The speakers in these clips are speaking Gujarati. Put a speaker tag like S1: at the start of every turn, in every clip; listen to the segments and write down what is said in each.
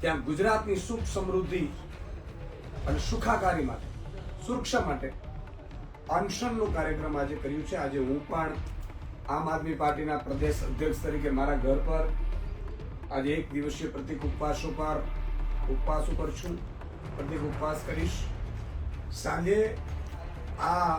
S1: ત્યાં ગુજરાતની સુખ સમૃદ્ધિ અને સુખાકારી માટે, સુરક્ષા માટે અનશનનું કાર્યક્રમ આજે કર્યું છે. આજે હું પણ આમ આદમી પાર્ટીના પ્રદેશ અધ્યક્ષ તરીકે મારા ઘર પર આજે એક દિવસીય પ્રતિક ઉપવાસ ઉપર ઉપવાસ ઉપર છું. પ્રતિક ઉપવાસ કરીશ. સાંજે આ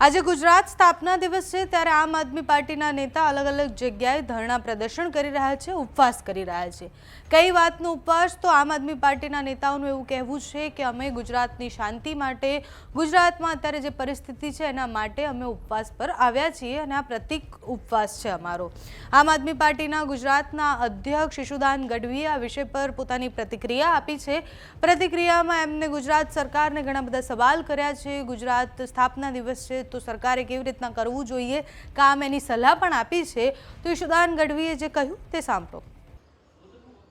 S2: આજે ગુજરાત સ્થાપના દિવસ છે, ત્યારે આમ આદમી પાર્ટીના નેતા અલગ અલગ જગ્યાએ ધરણા પ્રદર્શન કરી રહ્યા છે, ઉપવાસ કરી રહ્યા છે. કઈ વાતનો ઉપવાસ? તો આમ આદમી પાર્ટીના નેતાઓનું એવું કહેવું છે કે અમે ગુજરાતની શાંતિ માટે, ગુજરાતમાં અત્યારે જે પરિસ્થિતિ છે, એના માટે અમે ઉપવાસ પર આવ્યા છીએ અને આ પ્રતિક ઉપવાસ છે અમારો. આમ આદમી પાર્ટીના ગુજરાતના અધ્યક્ષ શિશુદાન ગઢવીએ આ વિષય પર પોતાની પ્રતિક્રિયા આપી છે. પ્રતિક્રિયામાં એમને ગુજરાત સરકારને ઘણા બધા સવાલ કર્યા છે. ગુજરાત સ્થાપના દિવસ છે તો સરકારે કેવી રીતના કરવું જોઈએ? કામ એની સલાહ પણ આપી છે? તો ઈશુદાન ગઢવીએ જે કહ્યું તે સાંભળો.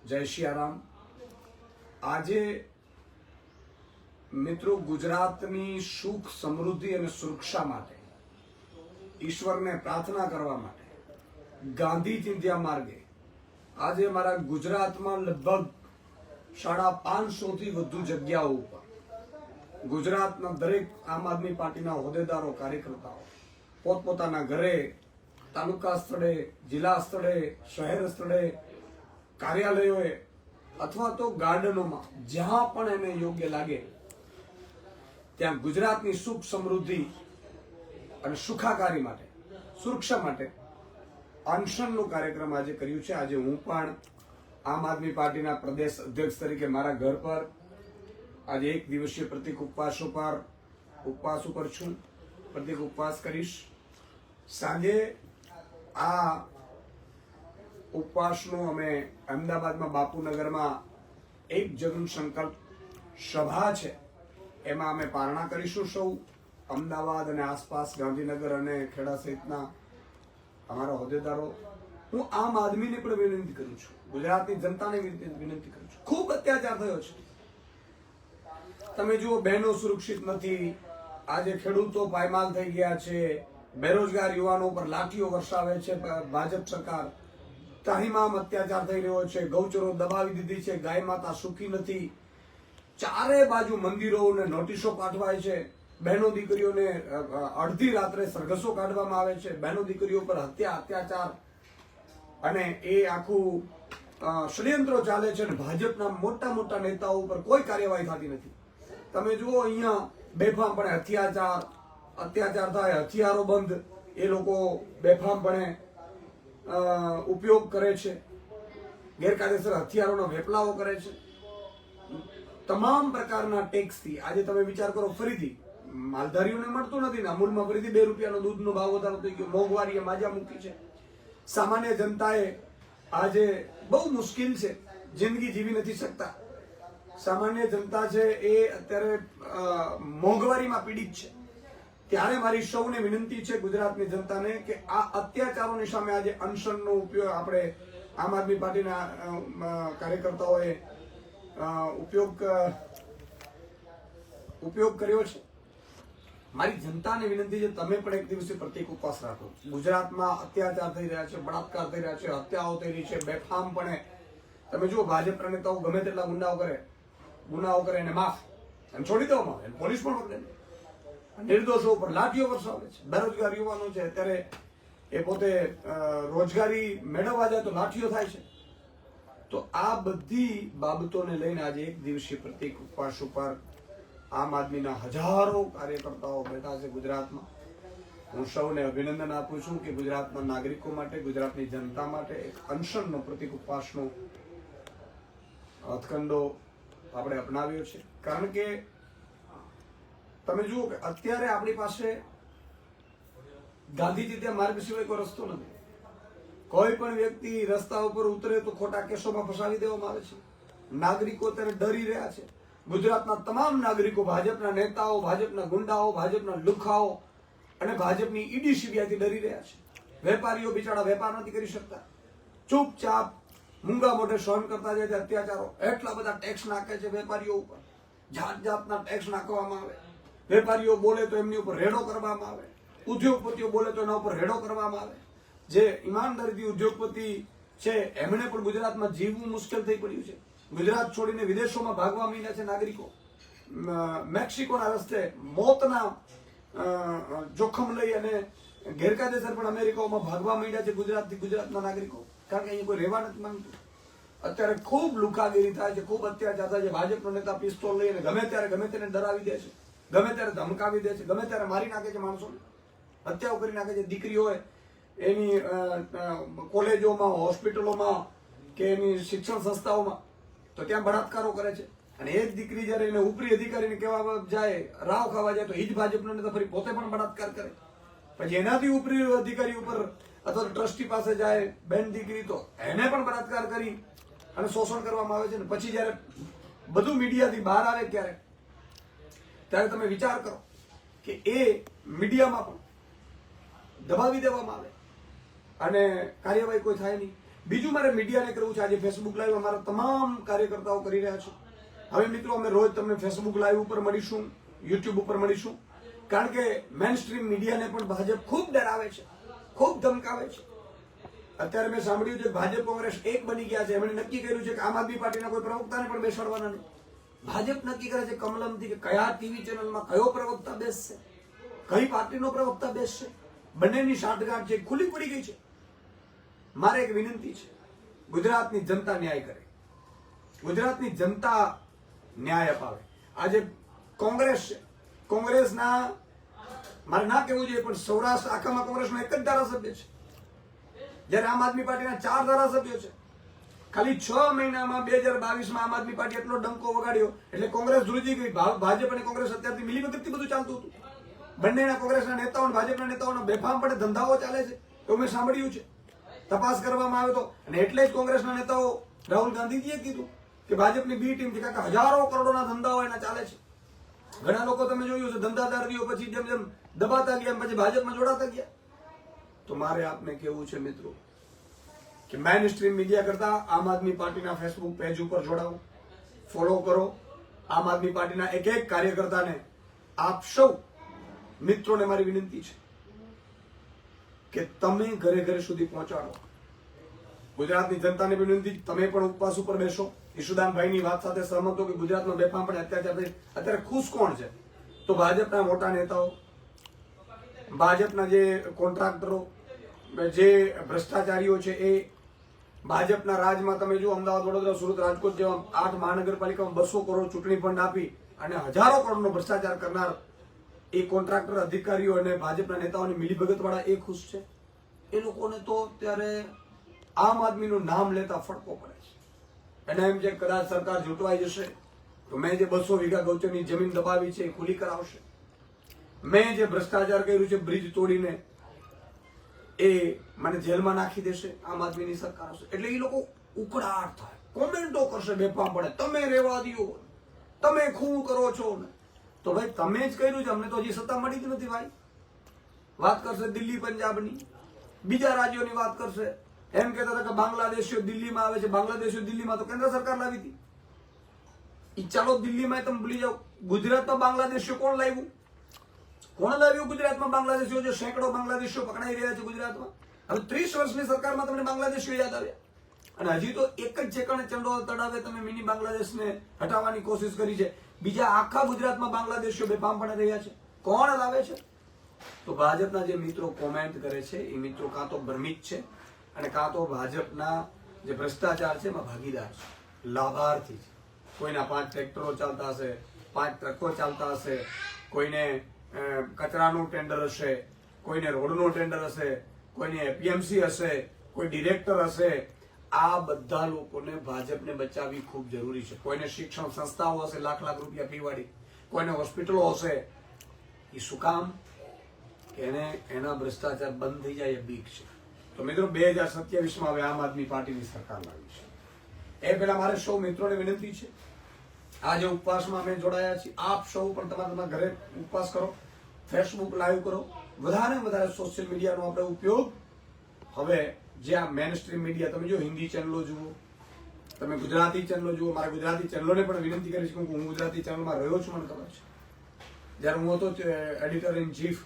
S1: જય શિયારામ. આજે મિત્રો ગુજરાતની સુખ, સમૃદ્ધિ અને સુરક્ષા માટે, ઈશ્વરને પ્રાર્થના કરવા માટે, ગાંધી ચિંધ્યા માર્ગે, આજે મારા ગુજરાતમાં લગભગ સાડા પાંચસો થી વધુ જગ્યાઓ ઉપર ગુજરાતના દરેક આમ આદમી પાર્ટીના હોદ્દેદારો, કાર્યકર્તાઓ પોતપોતાના ઘરે, તાલુકા સ્થળે, જિલ્લા સ્થળે, શહેર સ્થળે, કાર્યાલયોએ અથવા તો ગાર્ડનોમાં જ્યાં પણ એને યોગ્ય લાગે, ત્યાં ગુજરાતની સુખ સમૃદ્ધિ અને સુખાકારી માટે, સુરક્ષા માટે અનશનનું કાર્યક્રમ આજે કર્યું છે. આજે હું પણ આમ આદમી પાર્ટીના પ્રદેશ અધ્યક્ષ તરીકે મારા ઘર પર આજે એક દિવસીય પ્રતિક ઉપવાસ ઉપર ઉપવાસ ઉપર છું. પ્રતિક ઉપવાસ કરીશ. સાંજે આ ઉપવાસનો અમે અમદાવાદમાં બાપુનગરમાં એક જગન સંકલ્પ સભા છે. એમાં અમે પારણા કરીશું સૌ. અમદાવાદ અને આસપાસ ગાંધીનગર અને ખેડા સહિતના અમારા હોદ્દેદારો. હું આમ આદમીને પણ વિનંતી કરું છું. ગુજરાતની જનતાને વિનંતી કરું છું. ખૂબ અત્યાચાર થયો છે. તમે જુઓ, બહેનો સુરક્ષિત નથી. આજે ખેડૂતો પાયમાલ થઈ ગયા છે. બેરોજગાર યુવાનો પર લાઠીઓ વરસાવે છે ભાજપ સરકાર. તાહીમામ અત્યાચાર થઈ રહ્યો છે. ગૌચરો દબાવી દીધી છે. ગાય માતા સુખી નથી. ચારે બાજુ મંદિરોને નોટિસો પાઠવાય છે. બહેનો દીકરીઓને અડધી રાત્રે સરઘસો કાઢવામાં આવે છે. બહેનો દીકરીઓ પર હત્યા, અત્યાચાર અને એ આખું ષડયંત્રો ચાલે છે અને ભાજપના મોટા મોટા નેતાઓ ઉપર કોઈ કાર્યવાહી થતી નથી. તમે જુઓ, અહીંયા બેફામપણે અત્યાચાર અત્યાચાર થાય, હથિયારો બંધ, એ લોકો બેફામપણે ઉપયોગ કરે છે. ગેરકાયદેસર હથિયારોનો વેપલાવો કરે છે. તમામ પ્રકારના ટેક્સથી, આજે તમે વિચાર કરો, ફરીથી, માલધારીઓને મળતું નથી ને, અમૂલમાં ફરીથી બે રૂપિયાનો દૂધનો ભાવ વધારો થઈ ગયો, મોંઘવારીએ માજા મૂકી છે. સામાન્ય જનતાએ આજે બહુ મુશ્કેલ છે, જિંદગી જીવી નથી શકતા. સામાન્ય જનતા છે એ અત્યારે મોંઘવારીમાં પીડિત છે. ત્યારે મારી સૌને વિનંતી છે ગુજરાતની જનતાને કે આ અત્યાચારોની સામે આજે અનશનનો ઉપયોગ આપણે આમ આદમી પાર્ટીના કાર્યકર્તાઓએ ઉપયોગ ઉપયોગ કર્યો છે. મારી જનતાને વિનંતી છે તમે પણ એક દિવસે પ્રતિક ઉપવાસ રાખો. ગુજરાતમાં અત્યાચાર થઈ રહ્યા છે, બળાત્કાર થઈ રહ્યા છે, હત્યાઓ થઈ રહી છે બેફામપણે તમે જુઓ ભાજપ પ્રનેતાઓ ગમે તેટલા ગુંડાઓ કરે ગુનાઓ કરે એને માફ. એમ છોડી દેવામાં આવે પોલીસ પણ પકડે નિર્દોષો ઉપર લાઠીઓ વરસાવે છે. બેરોજગાર યુવાનો છે, અત્યારે એ પોતે રોજગારી મેળવવા જાય તો લાઠીઓ થાય છે. તો આ બધી બાબતોને લઈને આજે એક દિવસીય પ્રતિક ઉપવાસ ઉપર આમ આદમીના હજારો કાર્યકર્તાઓ બેઠા છે ગુજરાતમાં. હું સૌને અભિનંદન આપું છું કે ગુજરાતના નાગરિકો માટે, ગુજરાતની જનતા માટે એક અનશનનો પ્રતિક ઉપવાસનો હથકંડો આપણે અપનાવ્યો છે. કારણ કે તમે જુઓ કે અત્યારે આપણી પાસે ગાંધીજી ત્યાં માર્ગ સિવાય કોઈ રસ્તો નથી. કોઈ પણ વ્યક્તિ રસ્તા ઉપર ઉતરે તો ખોટા કેસોમાં ફસાવી દેવામાં આવે છે. નાગરિકો અત્યારે ડરી રહ્યા છે. ગુજરાતના તમામ નાગરિકો, ભાજપના નેતાઓ, ભાજપના ગુંડાઓ, ભાજપના લુખાઓ અને ભાજપની ઈડી સીબીઆઈથી ડરી રહ્યા છે. વેપારીઓ બિચારા વેપાર નથી કરી શકતા. ચૂપચાપ મૂંગા મોઢે સહન કરતા જાય છે અત્યાચારો. એટલા બધા ટેક્સ નાખે છે વેપારીઓ ઉપર. જાત જાતના ટેક્સ નાખવામાં આવે. વેપારીઓ બોલે તો એમની ઉપર રેડો કરવામાં આવે. ઉદ્યોગપતિઓ બોલે તો એના ઉપર રેડો કરવામાં આવે. જે ઈમાનદારીથી ઉદ્યોગપતિ છે એમણે પણ ગુજરાતમાં જીવવું મુશ્કેલ થઈ પડ્યું છે. ગુજરાત છોડીને વિદેશોમાં ભાગવા માંડ્યા છે નાગરિકો. મેક્સિકોના રસ્તે મોતના જોખમ લઈ અને ગેરકાયદેસર પણ અમેરિકાઓમાં ભાગવા માંડ્યા છે ગુજરાતથી ગુજરાતના નાગરિકો. કારણ કે અહીંયા કોઈ રહેવા નથી. માંગતું અત્યારે ખૂબ લુકાગીરી થાય છે, ખૂબ અત્યાચાર થાય છે. ભાજપનો નેતા પિસ્તોલ લઈને ગમે ત્યારે ગમે તેને ડરાવી દે છે, ગમે ત્યારે ધમકાવી દે છે, ગમે ત્યારે મારી નાખે છે માણસોને. હત્યાઓ કરી નાખે છે દીકરી હોય એની કોલેજોમાં, હોસ્પિટલોમાં કે એની શિક્ષણ સંસ્થાઓમાં. તો ત્યાં બળાત્કારો કરે છે. અને એ જ દીકરી જ્યારે એને ઉપરી અધિકારીને કહેવા જાય, રાવ ખાવા જાય, તો એ જ ભાજપનો નેતા ફરી પોતે પણ બળાત્કાર કરે. પછી એનાથી ઉપરી અધિકારી ઉપર અથવા તો ટ્રસ્ટી પાસે જાય, બેન દીકરી, તો એને પણ બળાત્કાર કરી અને શોષણ કરવામાં આવે છે ને. પછી જ્યારે બધું મીડિયાથી બહાર આવે ક્યારે ત્યારે તમે વિચાર કરો કે એ મીડિયામાં પણ દબાવી દેવામાં આવે અને કાર્યવાહી કોઈ થાય નહીં. બીજું મારે મીડિયાને કરવું છે. આજે ફેસબુક લાઈવ અમારા તમામ કાર્યકર્તાઓ કરી રહ્યા છે. હવે મિત્રો, અમે રોજ તમને ફેસબુક લાઈવ ઉપર મળીશું યુટ્યુબ ઉપર મળીશું. કારણ કે મેન સ્ટ્રીમ મીડિયાને પણ ભાજપ ખૂબ ડરાવે છે. ખૂબ ધમકાવે છે. અત્યારે મેં સાંભળ્યું છે ભાજપ કોંગ્રેસ એક બની ગયા છે. એમણે નક્કી કર્યું છે કે આમ આદમી પાર્ટીના કોઈ પ્રવક્તાને પણ બેસાડવાના નહીં. ભાજપ નક્કી કરે છે કમલમથી કે કયા ટીવી ચેનલમાં કયો પ્રવક્તા બેસશે? કઈ પાર્ટીનો પ્રવક્તા બેસશે? બંનેની સાંઠગાંઠ છે ખુલ્લી પડી ગઈ છે. મારે એક વિનંતી છે. ગુજરાતની જનતા ન્યાય કરે. ગુજરાતની જનતા ન્યાય અપાવે. આજે કોંગ્રેસ છે. કોંગ્રેસના મારે ના કહેવું જોઈએ, પણ સૌરાષ્ટ્ર આખામાં કોંગ્રેસનો એક જ ધારાસભ્ય છે. જ્યારે આમ આદમી પાર્ટીના ચાર ધારાસભ્યો છે. ખાલી છ મહિનામાં બે હજાર બાવીસમાં આમ આદમી પાર્ટી એટલો ડંકો વગાડ્યો, એટલે કોંગ્રેસ ધ્રુજી ગઈ. ભાજપ અને કોંગ્રેસ અત્યારથી મિલીભગતથી બધું ચાલતું હતું. બંનેના કોંગ્રેસના નેતાઓ ભાજપના નેતાઓના બેફામપણે ધંધાઓ ચાલે છે, એવું મેં સાંભળ્યું છે. તપાસ કરવામાં આવ્યો હતો અને એટલે જ કોંગ્રેસના નેતાઓ રાહુલ ગાંધીજીએ કીધું કે ભાજપની બી ટીમ કે હજારો કરોડોના ધંધાઓ એના ચાલે છે. ઘણા લોકો તમે જોયું છે, ધંધાદારીઓ પછી જેમ જેમ દબાતા ગયા પછી ભાજપમાં જોડાતા ગયા. તો મારે આપને કેવું છે મિત્રો કે મેન સ્ટ્રીમ મીડિયા કરતા આમ આદમી પાર્ટીના ફેસબુક પેજ ઉપર જોડાવો ફોલો કરો. આમ આદમી પાર્ટીના એક એક કાર્યકર્તાને આપ સૌ મિત્રોને મારી વિનંતી છે કે તમે ઘરે ઘરે સુધી પહોંચાડો. ગુજરાતની જનતાને વિનંતી, તમે પણ ઉપવાસ ઉપર બેસો. ઈશુદાનભાઈની વાત સાથે સહમત કે ગુજરાતમાં બેફામ પણ અત્યાચાર અત્યારે ખુશ કોણ છે? તો ભાજપના મોટા નેતાઓ, ભાજપના જે કોન્ટ્રાક્ટરો, જે ભ્રષ્ટાચારીઓ છે એ ભાજપના રાજમાં તમે જો અમદાવાદ, વડોદરા, સુરત, રાજકોટ જેવા આઠ મહાનગરપાલિકામાં બસો કરોડ ચૂંટણી ફંડ આપી અને હજારો કરોડનો ભ્રષ્ટાચાર કરનાર એ કોન્ટ્રાક્ટર, અધિકારીઓ અને ભાજપના નેતાઓની મિલીભગત વાળા એ ખુશ છે? એ લોકોને તો ત્યારે આમ આદમીનું નામ લેતા ફટકો પડે છે. એને એમ છે કદાચ સરકાર જૂટવાઈ જશે, તો મેં જે બસો વીઘા ગૌચરની જમીન દબાવી છે એ ખુલ્લી કરાવશે. મેં જે ભ્રષ્ટાચાર કર્યું છે બ્રિજ તોડીને, એ મને જેલમાં નાખી દેશે, આમ આદમીની સરકાર હશે. એટલે એ લોકો ઉકળાટ થાય. કોમેન્ટો કરશે બેફામ પડે, તમે રેવા દો તમે ખૂન કરો છો. ને તો ભાઈ તમે જ કર્યું છે, અમને તો હજી સત્તા મળી જ નથી ભાઈ. વાત કરશે દિલ્હી, પંજાબની. બીજા રાજ્યોની વાત કરશે. એમ કહેતા હતા કે બાંગ્લાદેશીઓ દિલ્હીમાં આવે છે. બાંગ્લાદેશીઓ દિલ્હીમાં તો કેન્દ્ર સરકાર લાવી હતી. ઈ ચાલો દિલ્હીમાં તમે ભૂલી જાઓ. ગુજરાતમાં બાંગ્લાદેશીઓ કોણ લાવ્યું? કોણ લાવ્યું ગુજરાતમાં બાંગ્લાદેશીઓ? જે સેંકડો બાંગ્લાદેશીઓ પકડાઈ રહ્યા છે ગુજરાતમાં. હવે ત્રીસ વર્ષની સરકારમાં તમને બાંગ્લાદેશીઓ યાદ આવ્યા અને હજી તો એક જ ઠેકાણે ચંડો તળાવે તમે મિની બાંગ્લાદેશને હટાવવાની કોશિશ કરી છે. બીજા આખા ગુજરાતમાં બાંગ્લાદેશીઓ બેફામ પણ રહ્યા છે. કોણ લાવે છે? તો ભાજપના જે મિત્રો કોમેન્ટ કરે છે, એ મિત્રો કાં તો ભ્રમિત છે અને કાં તો ભાજપના જે ભ્રષ્ટાચાર છે એમાં ભાગીદાર છે. લાભાર્થી છે. કોઈના પાંચ ટ્રેક્ટરો ચાલતા હશે, પાંચ ટ્રકો ચાલતા હશે, કોઈને કચરાનું ટેન્ડર હશે, કોઈને રોડનું ટેન્ડર હશે, કોઈને એપીએમસી હશે, કોઈ ડિરેક્ટર હશે, આ બધા લોકોને ભાજપને બચાવવી ખૂબ જરૂરી છે. કોઈને શિક્ષણ સંસ્થાઓ હશે, લાખ લાખ રૂપિયા ફી વાળી કોઈને હોસ્પિટલો હશે. એ શું કામ? એને, એના ભ્રષ્ટાચાર બંધ થઈ જાય એ બીક છે. તો મિત્રો બે હજાર સત્યાવીસમાં હવે આમ આદમી પાર્ટીની સરકાર લાવી છે. એ પહેલા મારે સૌ મિત્રોને વિનંતી છે. આજે ઉપવાસમાં અમે જોડાયા છીએ. આપ સૌ પણ તમારા તમારા ઘરે ઉપવાસ કરો ફેસબુક લાઈવ કરો. વધારે વધારે સોશિયલ મીડિયાનો આપણે ઉપયોગ હવે જે આ મેન સ્ટ્રીમ મીડિયા તમે જો હિન્દી ચેનલો જુઓ, તમે ગુજરાતી ચેનલો જુઓ, મારા ગુજરાતી ચેનલોને પણ વિનંતી કરીશ કે હું ગુજરાતી ચેનલમાં રહ્યો છું મને ખબર છે. જ્યારે હું હતો એડિટર ઇન ચીફ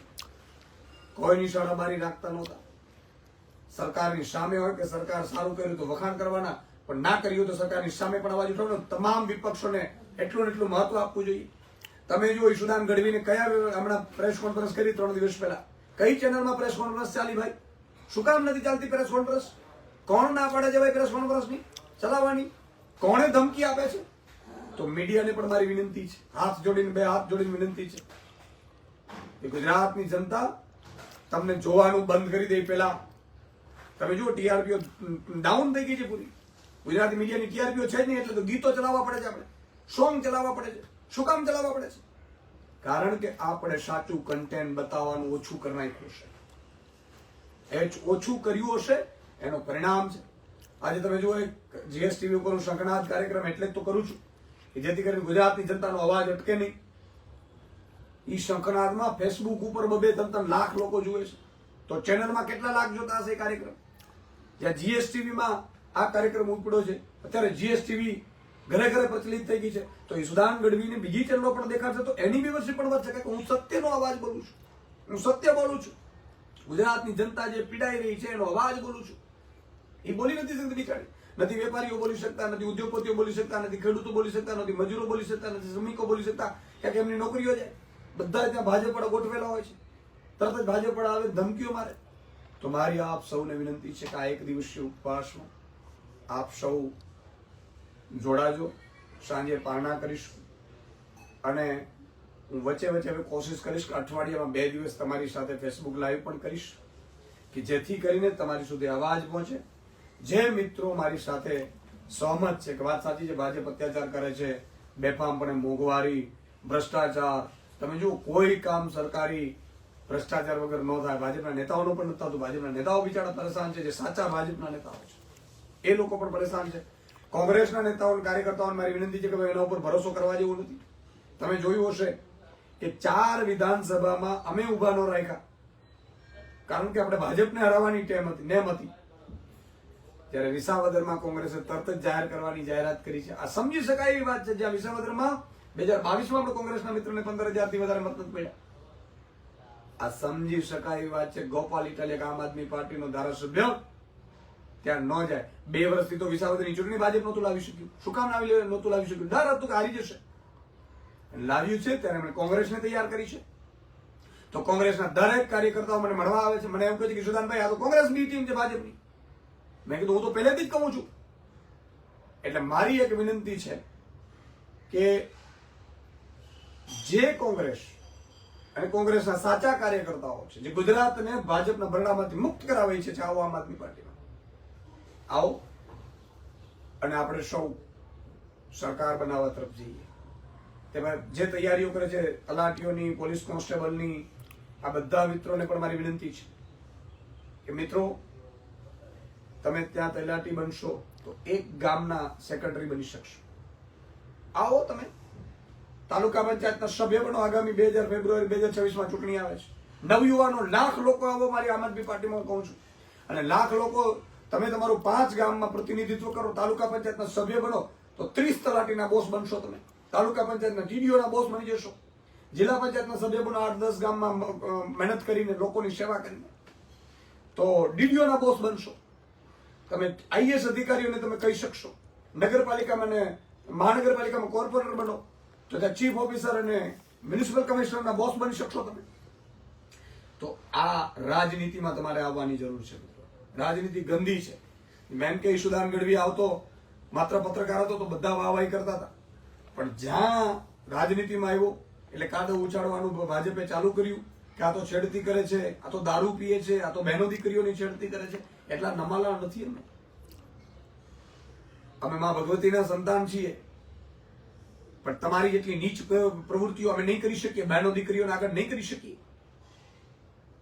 S1: કોઈની શાળાબારી રાખતા નહોતા. સરકારની સામે હોય કે સરકાર સારું કર્યું તો વખાણ કરવાના, પણ ના કર્યું તો સરકારની સામે પણ અવાજ ઉઠાવવાનો. તમામ વિપક્ષોને એટલું એટલું મહત્વ આપવું જોઈએ. તમે જો ઈશુદાન ગઢવીને કયા હમણાં પ્રેસ કોન્ફરન્સ કરી ત્રણ દિવસ પહેલા. કઈ ચેનલમાં પ્રેસ કોન્ફરન્સ ચાલી ભાઈ? શું કામ નથી ચાલતી પ્રેસ કોન્ફરન્સ કોણ ના પાડે છે ભાઈ પ્રેસ કોન્ફરન્સની ચલાવવાની? કોણે ધમકી આપે છે? તો મીડિયાને પણ મારી વિનંતી છે. હાથ જોડીને બે હાથ જોડીને વિનંતી છે. કે ગુજરાતની જનતા તમને જોવાનું બંધ કરી દે પહેલા. તમે જુઓ ટીઆરપીઓ ડાઉન થઈ ગઈ છે પૂરી. ગુજરાતી મીડિયાની ટીઆરપીઓ છે જ નહીં, એટલે તો ગીતો ચલાવવા પડે છે આપણે. સોંગ ચલાવવા પડે છે. શું કામ ચલાવવા પડે છે? કારણ કે આપણે સાચું કન્ટેન્ટ બતાવવાનું ઓછું કરી નાખ્યું છે એ જ ઓછું કર્યું હશે, એનો પરિણામ છે. આજે તમે જુઓ, એક જીએસટીવી ઉપર હું શંખનાદ કાર્યક્રમ એટલે જ તો કરું છું. કે જેથી કરીને ગુજરાતની જનતાનો અવાજ અટકે નહીં. ઈ શંકરનાથમાં ફેસબુક ઉપર બબે ત્રણ લાખ લોકો જુએ છે. તો ચેનલમાં કેટલા લાખ જોતા હશે કાર્યક્રમ? જ્યાં જીએસટીવીમાં આ કાર્યક્રમ ઉપડ્યો છે. અત્યારે જીએસટીવી ઘરે ઘરે પ્રચલિત થઈ ગઈ છે. તો એ સુદાન ગઢવીને બીજી ચેનલો પણ દેખાડશે તો એની વ્યવસ્થિત પણ વધશે કે હું સત્યનો અવાજ બોલું છું. હું સત્ય બોલું છું. ગુજરાતની જનતા જે પીડાઈ રહી છે એનો અવાજ બોલું છું. એ બોલી નથી શકતી બિચારી. નથી વેપારીઓ બોલી શકતા, નથી ઉદ્યોગપતિઓ બોલી શકતા, નથી ખેડૂતો બોલી શકતા, નથી મજૂરો બોલી શકતા, નથી શ્રમિકો બોલી શકતા. ક્યાંક એમની નોકરીઓ જાય. બધા ત્યાં ભાજપ ગોઠવેલા હોય છે. તરત જ ભાજપ આવે, ધમકીઓ મારે. તો મારી આપ સૌને વિનંતી છે કે આ એક દિવસીય ઉપવાસમાં આપ સૌ જોડાજો સાંજે પારણા કરીશું અને હું વચ્ચે વચ્ચે હવે કોશિશ કરીશ કે અઠવાડિયામાં બે દિવસ તમારી સાથે ફેસબુક લાઈવ પણ કરીશ કે જેથી કરીને તમારી સુધી અવાજ પહોંચે જે મિત્રો મારી સાથે સહમત છે કે વાત સાચી છે ભાજપ અત્યાચાર કરે છે બેફામપણે મોંઘવારી ભ્રષ્ટાચાર તમે જુઓ કોઈ કામ સરકારી ભ્રષ્ટાચાર વગર ન થાય, ભાજપના નેતાઓનો પણ નથી થતું. ભાજપના નેતાઓ બિચારા પરેશાન છે, જે સાચા ભાજપના નેતાઓ છે. એ લોકો પણ પરેશાન છે. કોંગ્રેસના નેતાઓ કાર્યકર્તાઓને મારી વિનંતી છે કે ભાઈ એના ઉપર ભરોસો કરવા જેવું નથી. તમે જોયું હશે કે ચાર વિધાનસભામાં અમે ઊભા ન રાખ્યા. કારણ કે આપણે ભાજપને હરાવવાની ટેમ હતી, નેમ હતી. ત્યારે વિસાવદરમાં કોંગ્રેસે તરત જ જાહેર કરવાની જાહેરાત કરી છે. આ સમજી શકાય એવી વાત છે, જ્યાં વિસાવદરમાં બે હજાર બાવીસમાં આપણે કોંગ્રેસના મિત્રને પંદર હજારથી વધારે મત મળ્યા. આ સમજી શકાય એવી વાત છે, ગોપાલ ઇટાલિયા આમ આદમી પાર્ટીનો ધારાસભ્ય, ત્યાં ન જાય. બે વર્ષથી તો વિસાવદરની ચૂંટણી ભાજપ નહોતું લાવી શક્યું. શું કામ લાવી નહોતું લાવી શક્યું. ડર હતું કે હારી જશે. લાવ્યું છે ત્યારે એમણે કોંગ્રેસને તૈયાર કરી છે. તો કોંગ્રેસના દરેક કાર્યકર્તાઓ મને મળવા આવે છે. મને એમ કહે છે કે સુદાનભાઈ, આ તો કોંગ્રેસની ટીમ છે ભાજપની. મેં કીધું, હું તો પહેલેથી જ કહું છું. એટલે મારી એક વિનંતી છે કે જે કોંગ્રેસ અને કોંગ્રેસના સાચા કાર્યકર્તાઓ છે, જે ગુજરાતને ભાજપના ભરડામાંથી મુક્ત કરાવે છે આવો આમ આદમી પાર્ટીમાં. આવો. અને આપણે સૌ સરકાર બનાવવા તરફ જઈએ. તેમાં જે તૈયારીઓ કરે છે, તલાટીઓની, પોલીસ કોન્સ્ટેબલની, આ બધા મિત્રોને પણ મારી વિનંતી છે કે મિત્રો, તમે ત્યાં તલાટી બનશો તો એક ગામના સેક્રેટરી બની શકશો. આવો તમે. તાલુકા પંચાયતના સભ્ય બનો આગામી બે હજાર ફેબ્રુઆરી, બે હજાર છવ્વીસમાં ચૂંટણી આવે છે. નવયુવાનો લાખ લોકો આવો મારી આમ આદમી પાર્ટીમાં કહું છું. અને લાખ લોકો, તમે તમારું પાંચ ગામમાં પ્રતિનિધિત્વ કરો, તાલુકા પંચાયતના સભ્ય બનો તો ત્રીસ તલાટીના બોસ બનશો તમે. તાલુકા પંચાયતના ટીડીઓના બોસ બની જશો. જિલ્લા પંચાયતના સભ્ય બનો આઠ દસ ગામમાં મહેનત કરીને, લોકોની સેવા કરીને. તો ડીડીઓના બોસ બનશો. તમે આઈએસ અધિકારીઓને તમે કહી શકશો. નગરપાલિકામાં અને મહાનગરપાલિકામાં કોર્પોરેટર બનો. તો ત્યાં ચીફ ઓફિસર અને મ્યુનિસિપલ કમિશનરના બોસ બની શકશો તમે. તો આ રાજનીતિમાં તમારે આવવાની જરૂર છે રાજનીતિ ગંદી છે. મેન કે ઈશુદાન ગઢવી આવતો, માત્ર પત્રકાર હતો તો બધા વાહવાહી કરતા હતા. પણ જ્યાં રાજનીતિમાં આવ્યો, એટલે કાદવ ઉછાળવાનું ભાજપે ચાલુ કર્યું, કે આ તો છેડતી કરે છે, આ તો દારૂ પીએ છે, આ તો બહેનો દીકરીઓની છેડતી કરે છે, એટલા નમાલા નથી અમે. અમે મા ભગવતીના સંતાન છીએ. પણ તમારી જેટલી નીચ પ્રવૃત્તિઓ અમે નહીં કરી શકીએ, બહેનો દીકરીઓને આગળ નહીં કરી શકીએ.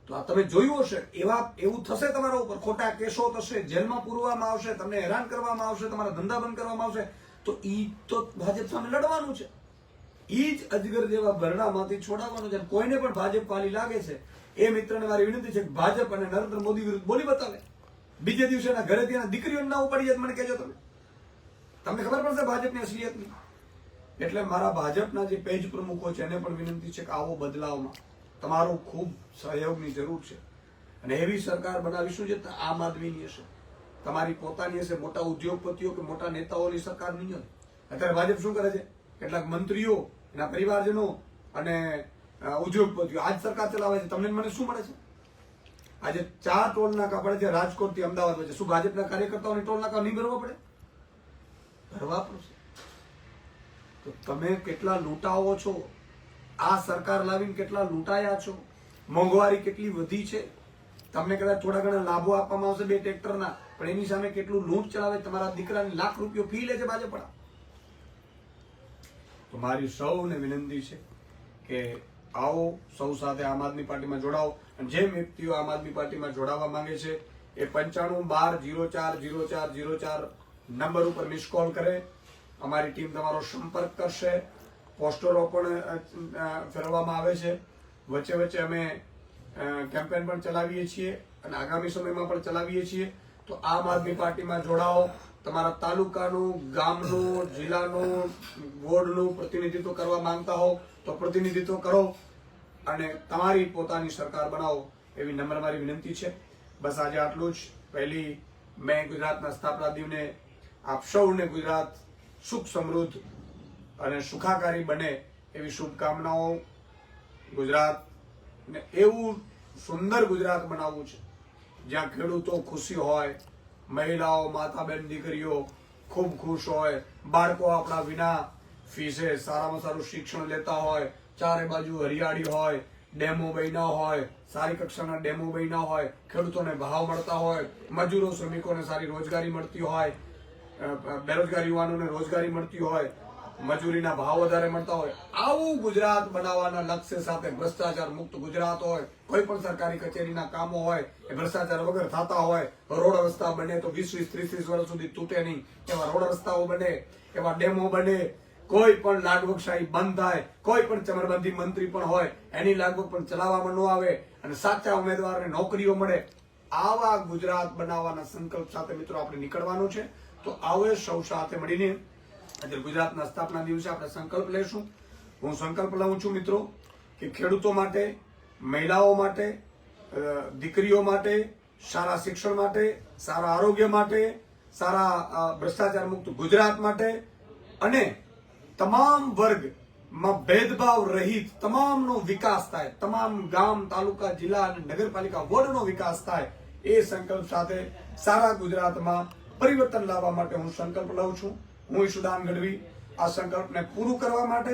S1: તો આ તમે જોયું હશે, એવા, એવું થશે તમારા ઉપર, ખોટા કેસો થશે, જેલમાં પૂરવામાં આવશે, તમને હેરાન કરવામાં આવશે, તમારા ધંધા બંધ કરવામાં આવશે, તો ઈ તો ભાજપ સામે લડવાનું છે. ઈ જ અજગર જેવા ભરણામાંથી છોડાવવાનું છે. કોઈને પણ ભાજપ વાલી લાગે છે, એ મિત્રને મારી વિનંતી છે કે ભાજપ અને નરેન્દ્ર મોદી વિરુદ્ધ બોલી બતાવે. બીજે દિવસે એના ઘરે ત્યાં દીકરીઓ ના ઉપાડી જાય મને કહેજો તમે. તમને ખબર પડશે ભાજપની અસલિયતની? એટલે મારા ભાજપના જે પેજ પ્રમુખો છે, એને પણ વિનંતી છે કે આવો બદલાવમાં તમારો ખૂબ સહયોગની જરૂર છે. અને એવી સરકાર બનાવીશું જે આમ આદમીની હશે. તમારી પોતાની હશે, મોટા ઉદ્યોગપતિઓ કે મોટા નેતાઓની સરકાર નહીં હોય. અત્યારે ભાજપ શું કરે છે? કેટલાક મંત્રીઓ, એના પરિવારજનો અને ઉદ્યોગપતિઓ, આજ સરકાર ચલાવે છે. તમને મને શું મળે છે? આજે ચાર ટોલ નાકા પડે છે, રાજકોટથી અમદાવાદ વચ્ચે શું ભાજપના કાર્યકર્તાઓની ટોલ નાકા નહીં ભરવા પડે? ભરવા પડશે. તો તમે કેટલા લૂંટાઓ છો? આ સરકાર લાવીને કેટલા લૂંટાયા છો? મોંઘવારી કેટલી વધી છે? તમને કદાચ થોડા ઘણા લાભો આપવામાં આવશે બે ટ્રેક્ટરના, પણ એની સામે કેટલું લૂંટ ચલાવે તમારા દીકરાને લાખ રૂપિયો ફી લે છે ભાજપડા તો મારી સૌને વિનંતી છે કે આવો, સૌ સાથે આમ આદમી પાર્ટીમાં જોડાઓ. અને જે વ્યક્તિઓ આમ આદમી પાર્ટીમાં જોડાવા માંગે છે, એ પંચાણું બાર જીરો ચાર જીરો ચાર જીરો ચાર નંબર ઉપર મિસ કોલ કરે. અમારી ટીમ તમારો સંપર્ક કરશે, પોસ્ટરો પણ ફેરવવામાં આવે છે. વચ્ચે વચ્ચે અમે કેમ્પેન પણ ચલાવીએ છીએ અને આગામી સમયમાં પણ ચલાવીએ છીએ. તો આમ આદમી પાર્ટીમાં જોડાઓ. તમારા તાલુકાનું, ગામનું, જિલ્લાનું, વોર્ડનું પ્રતિનિધિત્વ કરવા માંગતા હો, તો પ્રતિનિધિત્વ કરો અને તમારી પોતાની સરકાર બનાવો એવી નમ્ર મારી વિનંતી છે. બસ આજે આટલું જ. પહેલી મેં ગુજરાતના સ્થાપના દિવને આપ સૌને ગુજરાત સુખ સમૃદ્ધ અને સુખાકારી બને એવી શુભકામનાઓ ગુજરાત ને એવું સુંદર ગુજરાત બનાવવું છે. જ્યાં ખેડૂતો ખુશી હોય, મહિલાઓ માતા બેન દીકરીઓ ખૂબ ખુશ હોય, બાળકો આપણા વિના ફીસે સારામાં સારું શિક્ષણ લેતા હોય, ચારે બાજુ હરિયાળી હોય, ડેમો બન્યા હોય, સારી કક્ષાના ડેમો બન્યા હોય, ખેડૂતોને ભાવ મળતા હોય, મજૂરો, શ્રમિકોને સારી રોજગારી મળતી હોય બેરોજગાર યુવાનોને રોજગારી મળતી હોય, મજૂરીના ભાવ વધારે મળતા હોય, આવું ગુજરાત બનાવવાના લક્ષ્ય સાથે ભ્રષ્ટાચાર મુક્ત ગુજરાત હોય, કોઈ પણ સરકારી કચેરીના કામો હોય, એ ભ્રષ્ટાચાર વગર થતા હોય રોડ રસ્તા બને તો વીસ વીસ ત્રીસ ત્રીસ વર્ષ સુધી તૂટે નહીં. એવા રોડ રસ્તાઓ બને, એવા ડેમો બને, કોઈ પણ લાગવકશાહી બંધ થાય, કોઈ પણ ચમરબંધી મંત્રી પણ હોય, એની લાગવક પણ ચલાવવામાં ન આવે અને સાચા ઉમેદવારને નોકરીઓ મળે, આવા ગુજરાત બનાવવાના સંકલ્પ સાથે મિત્રો આપણે નીકળવાનું છે. તો આવો સૌ સાથે મળીને આજે ગુજરાતના સ્થાપના દિવસે આપણે સંકલ્પ લેશું. હું સંકલ્પ લઉં છું મિત્રો કે ખેડૂતો માટે, મહિલાઓ માટે દીકરીઓ માટે, સારા શિક્ષણ માટે, સારા આરોગ્ય માટે, સારા ભ્રષ્ટાચાર મુક્ત ગુજરાત માટે અને તમામ વર્ગમાં ભેદભાવ રહિત તમામનો વિકાસ થાય, તમામ ગામ, તાલુકા, જિલ્લા અને નગરપાલિકા વોર્ડનો વિકાસ થાય એ સંકલ્પ સાથે સારા ગુજરાતમાં પરિવર્તન લાવવા માટે હું સંકલ્પ લઉં છું. હું ઈશુદાન ગઢવી આ સંકલ્પને પૂરું કરવા માટે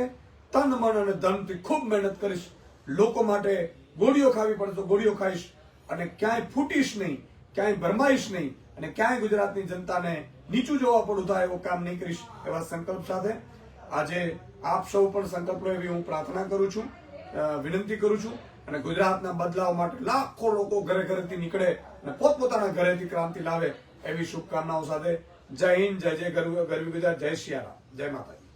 S1: તન, મન અને ધનથી ખૂબ મહેનત કરીશ. લોકો માટે ગોળીઓ ખાવી પડે તો ગોળીઓ ખાઈશ અને ક્યાંય ફૂટીશ નહીં, ક્યાંય ભરમાઈશ નહીં અને ક્યાંય ગુજરાતની જનતાને નીચું જોવા પડું થાય એવો કામ નહીં કરીશ એવા સંકલ્પ સાથે આજે આપ સૌ પણ સંકલ્પ લો એવી હું પ્રાર્થના કરું છું વિનંતી કરું છું અને ગુજરાતના બદલાવ માટે લાખો લોકો ઘરે ઘરેથી નીકળે અને પોતપોતાના ઘરેથી ક્રાંતિ લાવે એવી શુભકામનાઓ સાથે જય હિન્દ જય જય ગરવી ગુજરાત જય શિયારામ. જય માતાજી.